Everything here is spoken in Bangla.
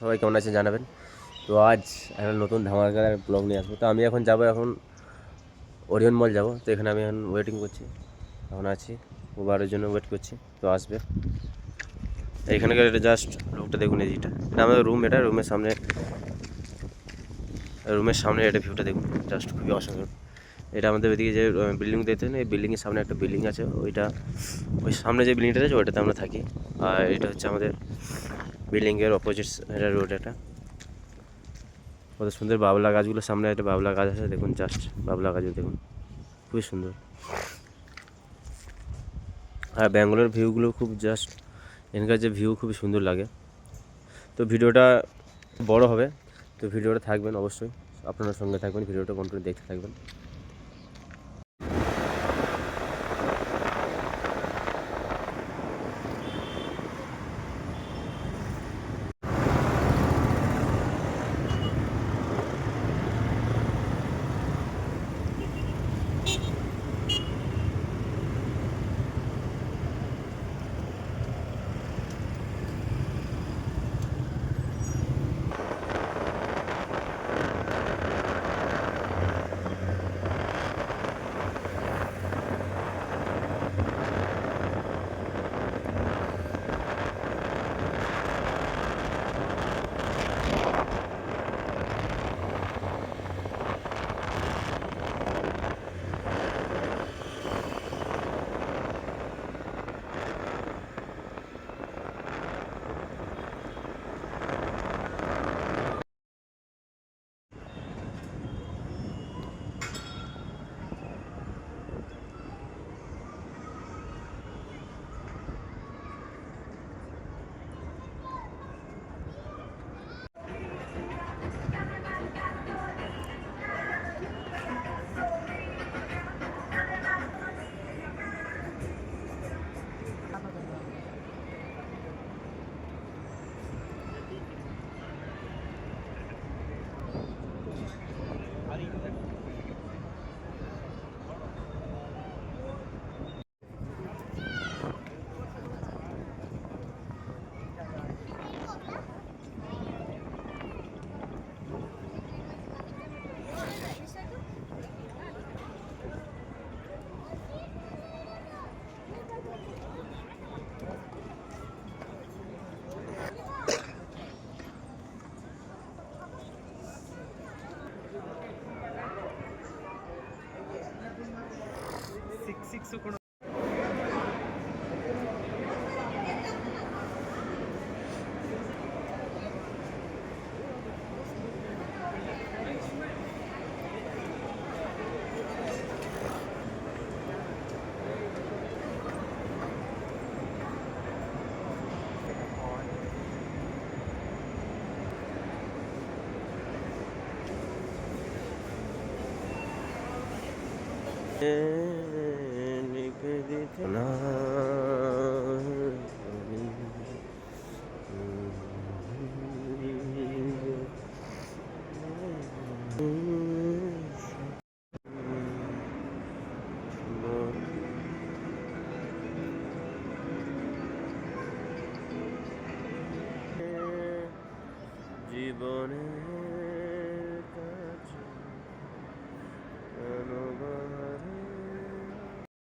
সবাই কেমন আছে জানাবেন। তো আজ একটা নতুন ধামাকার ব্লগ নিয়ে আসব। তো আমি এখন যাব এখন ওরিয়ন মল যাব। তো এখানে আমি এখন ওয়েটিং করছি। এখন আছি, উবারের জন্য ওয়েট করছি। তো আসবে। এখানকার এটা জাস্ট লুকটা দেখুন এই যেটা এটা আমাদের রুম এটা রুমের সামনে। রুমের সামনে এটা ভিউটা দেখুন। জাস্ট খুবই অসাধারণ। এটা আমাদের ওইদিকে যে বিল্ডিং দেখতেন এই বিল্ডিংয়ের সামনে একটা বিল্ডিং আছে। ওইটা, ওই সামনে যে বিল্ডিংটা আছে ওইটাতে আমরা থাকি। আর এটা হচ্ছে আমাদের বিল্ডিংয়ের অপোজিট এটা রোড এটা। কত সুন্দর বাবলা গাছগুলো সামনে একটা বাবলা গাছ আছে, দেখুন জাস্ট বাবলা গাছও দেখুন। খুবই সুন্দর। আর ব্যাঙ্গালোর ভিউগুলো খুব জাস্ট এখানকার যে ভিউ খুবই সুন্দর লাগে। তো ভিডিওটা বড় হবে, তো ভিডিওটা থাকবেন অবশ্যই। আপনার সঙ্গে থাকবেন, ভিডিওটা কন্টিনিউ দেখতে থাকবেন। ಶಿಕ್ಷಕರು Yeah. জীবনে